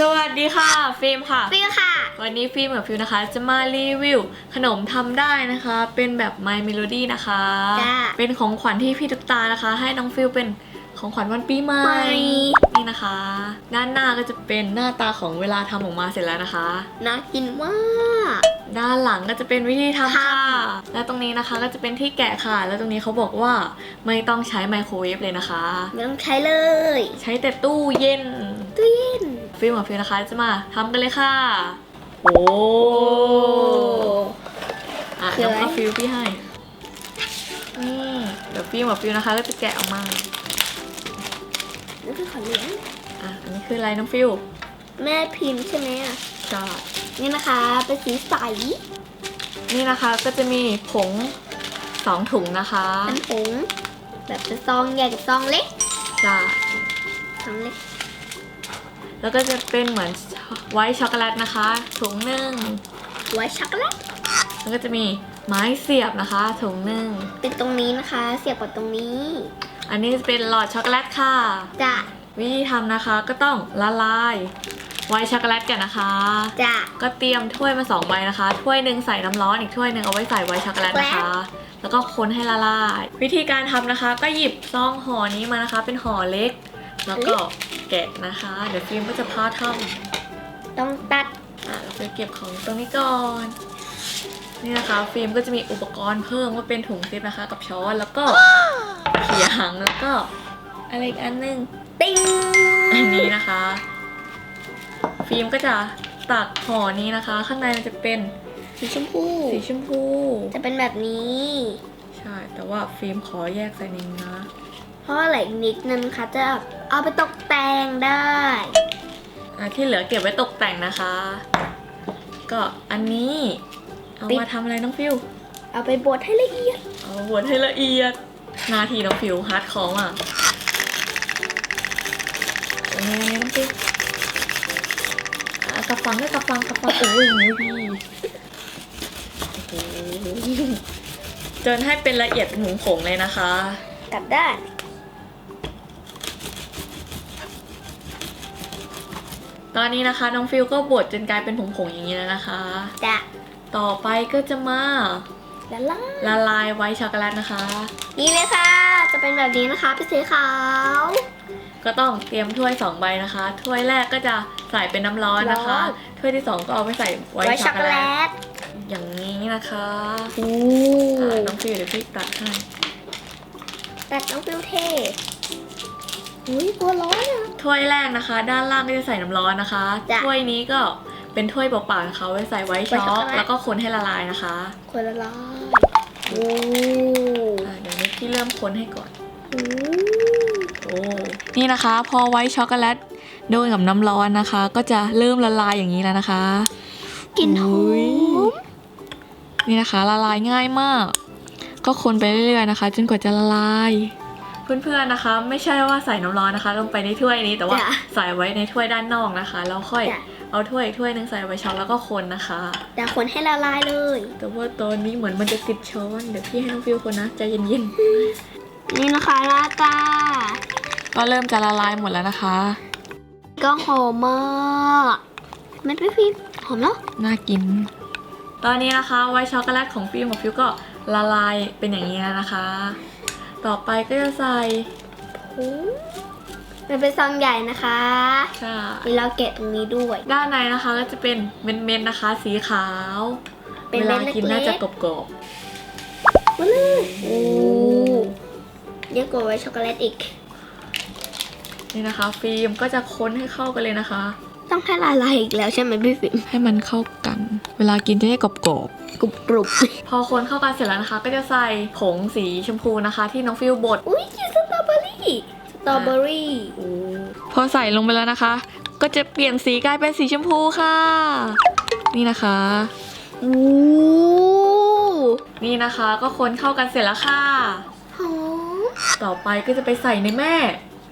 สวัสดีค่ะ ฟิล์มค่ะ ฟิวค่ะ วันนี้ฟิล์มกับฟิวนะคะ จะมารีวิว ขนมทำได้นะคะ เป็นแบบ My Melody นะคะ จ้ะเป็นของขวัญที่พี่ตุ๊กตานะคะ ให้น้องฟิลเป็นของขวัญวันปีใหม่ใหม่ นี่นะคะ ด้านหน้าก็จะเป็นหน้าตาของเวลาทำออกมาเสร็จแล้วนะคะ น่ากินมาก ด้านหลังก็จะเป็นวิธีทำค่ะทและตรงนี้นะคะก็จะเป็นที่แกะค่ะ แล้วตรงนี้เขาบอกว่าไม่ต้องใช้ไมโครเวฟเลยนะคะ ไม่ต้องใช้เลย ใช้แต่ตู้เย็นตู้เย็น ฟิล์มกับฟิลนะคะจะมาทำกันเลยค่ะ โอ้อะคือน้อะองไรก็ฟิลพี่ให้นี่เดี๋ยวฟิล์มกับฟิลนะคะก็จะแกะออกมานี่คือขอเหรียญอะอันนี้คืออะไรน้องฟิลแม่พิมพ์ใช่ไหมอะก็นี่นะคะเป็นสีใสนี่นะคะก็จะมีผงสองถุงนะคะเป็นผงแบบเป็นซองใหญ่กับซองเล็กจ้ะซองเล็ก แล้วก็จะเป็นเหมือนไวท์ช็อกโกแลตนะคะถุงหนึ่งไว้ช็อกโกแลตแล้วก็จะมีไม้เสียบนะคะถุงหนึ่งเป็นตรงนี้นะคะ เสียบกับตรงนี้ อันนี้จะเป็นหลอดช็อกโกแลตค่ะจ้ะวิธีทำนะคะก็ต้องละลายไวท์ช็อกโกแลตกันนะคะจ้ะก็เตรียมถ้วยมาสองใบนะคะ ถ้วยหนึ่งใส่น้ำร้อนอีกถ้วยหนึ่งเอาไว้ใส่ไวท์ช็อกโกแลตนะคะ แล้วก็คนให้ละลาย วิธีการทำนะคะ ก็หยิบซองห่อนี้มานะคะ เป็นห่อเล็ก แล้วก็แกะนะคะ เดี๋ยวฟิล์มก็จะพาทต้องตัดำอะเราไปเก็บของตรงนี้ก่อนนี่นะคะฟิล์มก็จะมีอุปกรณ์เพิ่มว่าเป็นถุงซิปนะคะ กับช้อนแล้วก็เขียงแล้วก็อะไรอีกอันหนึงติ้งอันนี้นะคะ ฟิล์มก็จะตักห่อนี้นะคะ ข้างในมันจะเป็นสีชมพูสีชมพู จะเป็นแบบนี้ ใช่ แต่ว่าฟิล์มขอแยกใส่นิงนะ เพราะอะไรนิดนึงค่ะจะ เอาไปตกแต่งได้อะที่เหลือเก็บไว้ตกแต่งนะคะ ก็อันนี้เอาปิ๊บมาทำอะไรน้องฟิว เอาไปบดให้ละเอียด เอาบดให้ละเอียดหนาทีน้องฟิวฮาร์ดคอร์อะอันนี้อันนี้น้องฟิวอะกับฟังด้วยกับฟังกับฟังโอ้ยนิ้วพี่โอ้โหจนให้เป็นละเอียดเป็นผงๆเลยนะคะ กลับด้าน ตอนนี้นะคะน้องฟิวก็บดจนกลายเป็นผงๆอย่างนี้แล้วนะคะ จะต่อไปก็จะมาละลายละลายไวท์ช็อกโกแลตนะคะ นี่เลยค่ะ จะเป็นแบบนี้นะคะเป็นสีขาว ก็ต้องเตรียมถ้วย2ใบนะคะ ถ้วยแรกก็จะใส่เป็นน้ำร้อนนะคะ ร้อน ถ้วยที่2ก็เอาไปใส่ไวไว้ท์ช็ช็ออกกโกโกแลแลตตอย่างนี้นะคะโอ้อ่าน้องฟิวเดี๋ยวพี่ตัดให้แต่ต้องฟิวเท อุ้ยตัวร้อนอะ ถ้วยแรกนะคะ ด้านล่างก็จะใส่น้ำร้อนนะคะ จ้ะถ้วยนี้ก็เป็นถ้วยเปล่าๆนะคะไว้ใส่ไวท์ช็ไวท์ช็ออกกโกแลต แล้วก็คนให้ละลายนะคะคนละร้อนโอ้อ่าเดี๋ยวนี้พี่เริ่มคนให้ก่อนโอ้โอ้นี่นะคะ พอไวท์ช็อกโกแลตโดนกับน้ำร้อนนะคะ ก็จะเริ่มละลายอย่างนี้แล้วนะคะ กลิ่นหออุ๊ย มนี่นะคะ ละลายง่ายมาก ก็คนไปเรื่อยๆนะคะ จนกว่าจะละลาย เพื่อนๆนะคะ ไม่ใช่ว่าใส่น้ำร้อนนะคะ ลงไปในถ้วยนี้แต่ว่าจ้ะ ใส่ไว้ในถ้วยด้านนอกนะคะแล้วค่อยจ้ะเอาถ้วยอีกถ้วยหนึงใส่ไว้ช้อนแล้วก็คนนะคะแต่คนให้ละลายเลย แต่ว่าตอนนี้เหมือนมันจะติดช้อนเดี๋ยวพี่ให้น้องฟิวคนนะใจเย็นนี่นะคะลาตาๆก็เริ่มจะละลายหมดแล้วนะคะก็หอมมากเม็ดพี่ฟิล์มหอมเนาะน่ากิน ตอนนี้นะคะไวท์ช็อกโกแลตของฟิล์มกับฟิวก็ละลายเป็นอย่างนี้แล้วนะคะ ต่อไปก็จะใส่มันเป็นซองใหญ่นะคะใช่มีเราเกะตรงนี้ด้วย ด้านในนะคะก็จะเป็นเม็ดๆนะคะ สีขาว เป็นเวเม็ลาดเล็กๆกินน่าจะกรอบมาเลยโอ้เยอะกว่าไว้ช็อกโกแลตอีกๆนี่นะคะ ฟิล์มก็จะค้นให้เข้ากันเลยนะคะ ต้องให้ละลายอีกแล้วใช่ไหมพี่ฟิล์มให้มันเข้ากัน เวลากินจะได้กรอบกรุบกรุบๆพอคนเข้ากันเสร็จแล้วนะคะ ก็จะใส่ผงสีชมพูนะคะ ที่น้องฟิลบดอุ้ยกินสตรอเบอรี่สตรอเบอรี่พอใส่ลงไปแล้วนะคะ ก็จะเปลี่ยนสีกลายเป็นสีชมพูค่ะ นี่นะคะโอ้นี่นะคะ ก็คนเข้ากันเสร็จแล้วค่ะ หอม ต่อไปก็จะไปใส่ในแม่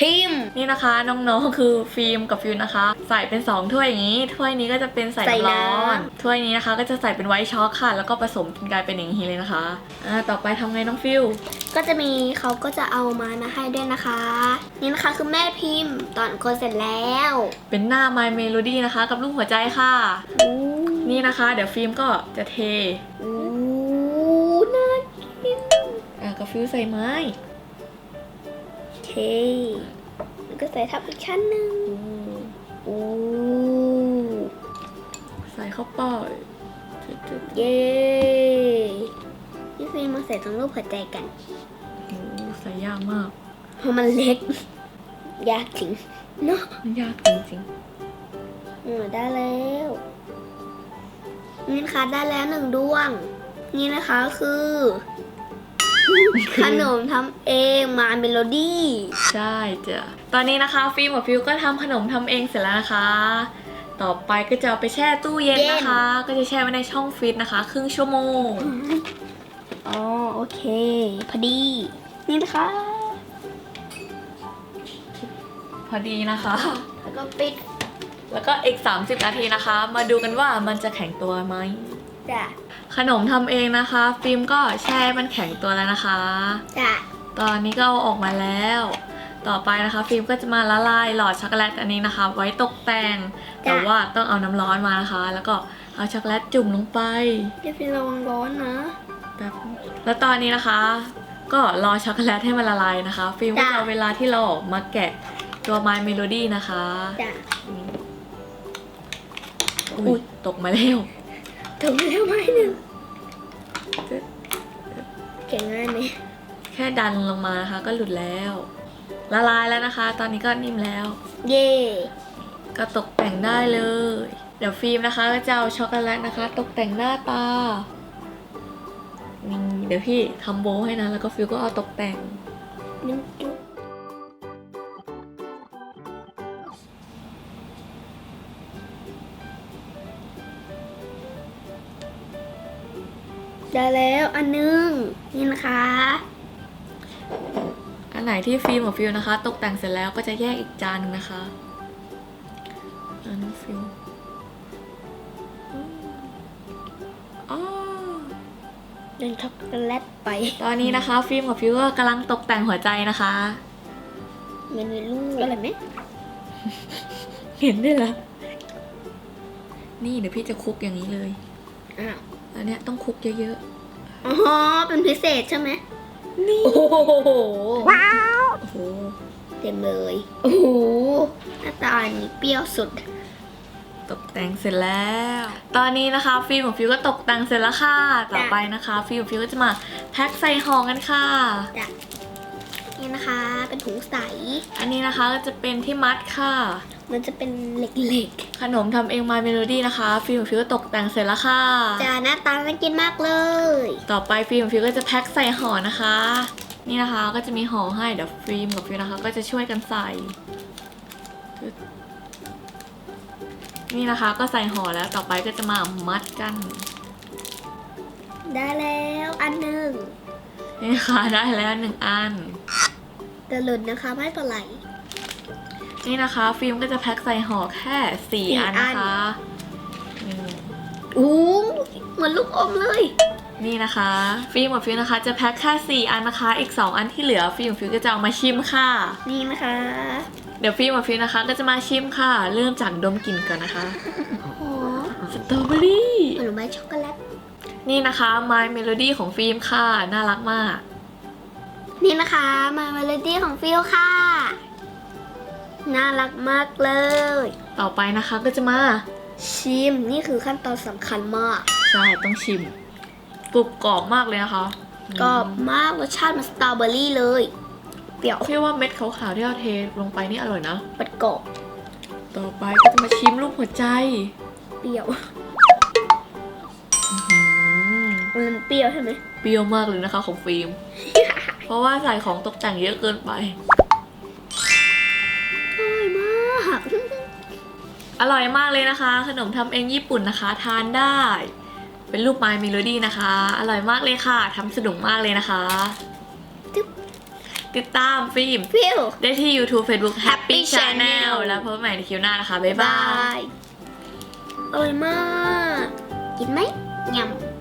พพิมพ์นี่นะคะน้องๆคือฟิล์มกับฟิวนะคะ ใส่เป็นสองถ้วยอย่างนี้ถ้วยนี้ก็จะเป็นใส่ใส่น้ำร้อนน้ำถ้วยนี้นะคะ ก็จะใส่เป็นไวท์ช็อกค่ะ แล้วก็ผสมกันกลายเป็นอย่างนี้เลยนะคะอ่าต่อไปทำไงน้องฟิวก็จะมีเขาก็จะเอามามาให้ด้วยนะคะ นี่นะคะคือแม่พิมพ์ตอนคนเสร็จแล้ว เป็นหน้า My Melody นะคะ กับรูปหัวใจค่ะอู้นี่นะคะ เดี๋ยวฟิล์มก็จะเทอู้น่ากินอ่ากับฟิวใส่ไม้โอเค แล้วก็ใส่ทับอีกชั้นหนึ่งอู้ใส่เข้าไปเย้พี่ฟิล์มมาใส่ตรงรูปหัวใจกันโอ้โหใส่ยากมาก เพราะมันเล็ก ยากจริงเนาะมันยากจริงอืมได้แล้วนี่นะคะได้แล้วหนึ่งดวง นี่นะคะคือ ขนมทำเองมาเมโลดี้ๆใช่จ้ะตอนนี้นะคะฟิล์มกับฟิวก็ทำขนมทำเองเสร็จแล้วนะคะ ต่อไปก็จะเอาไปแช่ตู้เย็นนะคะ ก็จะแช่ไว้ในช่องฟรีซนะคะ ครึ่งชั่วโมงอ๋อโอเค พอดี นี่นะคะ พอดีนะคะ แล้วก็ปิด แล้วก็อีก 30 นาทีนะคะ มาดูกันว่ามันจะแข็งตัวไหมจ้ะ ขนมทำเองนะคะ ฟิล์มก็แช่มันแข็งตัวแล้วนะคะ จ้ะตอนนี้ก็เอาออกมาแล้ว ต่อไปนะคะ ฟิล์มก็จะมาละลายหลอดช็อกโกแลตอันนี้นะคะ ไว้ตกแต่ง แต่ว่าต้องเอาน้ำร้อนมานะคะ แล้วก็เอาช็อกโกแลตจุ่มลงไปเดี๋ยวพี่ระวังร้อนนะแบบแล้วตอนนี้นะคะ ก็รอช็อกโกแลตให้มันละลายนะคะ ฟิล์มก็จะเอาเวลาที่เรามาแกะตัว My Melody นะคะจ้ะอุ้ยตกมาแล้ว ถึงแล้วไหมหนึ่ง เก่งง่ายไหมแค่ดันลงมานะคะก็หลุดแล้ว ละลายแล้วนะคะ ตอนนี้ก็นิ่มแล้ว เย่ก็ตกแต่งได้เลย เดี๋ยวฟิล์มนะคะก็จะเอาช็อกโกแลตนะคะ ตกแต่งหน้าตานี่เดี๋ยวพี่ทำโบว์ให้นะแล้วก็ฟิลก็เอาตกแต่งนึ่งจุ๊บ ได้แล้วอันหนึง นี่นะคะ อันไหนที่ฟิล์มกับฟิลนะคะ ตกแต่งเสร็จแล้วก็จะแยกอีกจานหนึงนะคะ อันนี้ฟิลอืมอ๋อเดินช็อกโกแลตไป ตอนนี้นะคะ ฟิล์มกับฟิลก็กำลังตกแต่งหัวใจนะคะมันมีลูกอะไรไหมเห็นด้วยเหรอนี่เดี๋ยวพี่จะคลุกอย่างนี้เลย อ้าว แล้วเนี้ยต้องคลุกเยอะอ๋อ เป็นพิเศษใช่ไหมๆ นี่ โอ้โห ว้าว โอ้โห เต็มเลย โอ้โหหน้าตาอันนี้เปรี้ยวสุด ตกแต่งเสร็จแล้ว ตอนนี้นะคะฟิล์มของฟิวก็ตกแต่งเสร็จแล้วค่ะ ต่อไปนะคะ ฟิล์มของฟิวก็จะมาแพ็คใส่ห่อกันค่ะจ้ะนี่นะคะ เป็นถุงใส อันนี้นะคะก็จะเป็นที่มัดค่ะ มันจะเป็นเหล็กขนมทำเอง My Melody นะคะ ฟิล์มของฟิวก็ตกแต่งเสร็จแล้วค่ะ ๆจ้าหน้าตาน่ากินมากเลย ต่อไปฟิล์มของฟิวก็จะแพ็คใส่ห่อนะคะ นี่นะคะก็จะมีห่อให้เดี๋ยวฟิล์มกับฟิวนะคะ ก็จะช่วยกันใส่ นี่นะคะก็ใส่ห่อแล้วต่อไปก็จะมามัดกัน ได้แล้วอันหนึ่งนี่ค่ะได้แล้วหนึ่งอัน แต่หลุดนะคะไม่เป็นไร นี่นะคะฟิล์มก็จะแพ็คใส่ห่อแค่สี่สี่อันนะคะนี่อู้เหมือนลูกอมเลยนี่นะคะ ฟิล์มกับฟิล์มนะคะ จะแพ็คแค่สี่อันนะคะ อีกสองอันที่เหลือฟิล์มกับฟิล์มก็จะเอามาชิมค่ะ นี่นะคะเดี๋ยวฟิล์มกับฟิล์มนะคะ ก็จะมาชิมค่ะ เริ่มจากดมกลิ่นก่อนนะคะโอ้สตรอเบอรี่ผลไม้ช็อกโกแลตนี่นะคะ My Melody ของฟิล์มค่ะ น่ารักมาก นี่นะคะมาเมโลดี้ของฟิลค่ะ น่ารักมากเลย ต่อไปนะคะก็จะมาชิมนี่คือขั้นตอนสำคัญมาก ใช่ต้องชิมกรุบกรอบมากเลยนะคะกรอบมากรสชาติมันสตรอเบอรี่เลยเปรี้ยวพี่ว่าเม็ดขาวๆที่เราเทลงไปนี่อร่อยนะปัดกรอบต่อไปก็จะมาชิมรูปหัวใจ เปรี้ยวอืมมันเปรี้ยวใช่ไหมเปรี้ยวมากเลยนะคะของฟิล์ม เพราะว่าใส่ของตกแต่งเยอะเกินไป อร่อยมากเลยนะคะ ขนมทำเองญี่ปุ่นนะคะ ทานได้ เป็นรูปไม้เมโลดี้นะคะ อร่อยมากเลยค่ะทำสนุกมากเลยนะคะจึ๊บติดตามฟิล์มฟิวได้ที่ YouTube Facebook Happy Happy Channel Channel แล้วพบกันใหม่ในคลิวหน้านะคะ บ๊ายบาบายยอร่อยมาก กินไหมยำ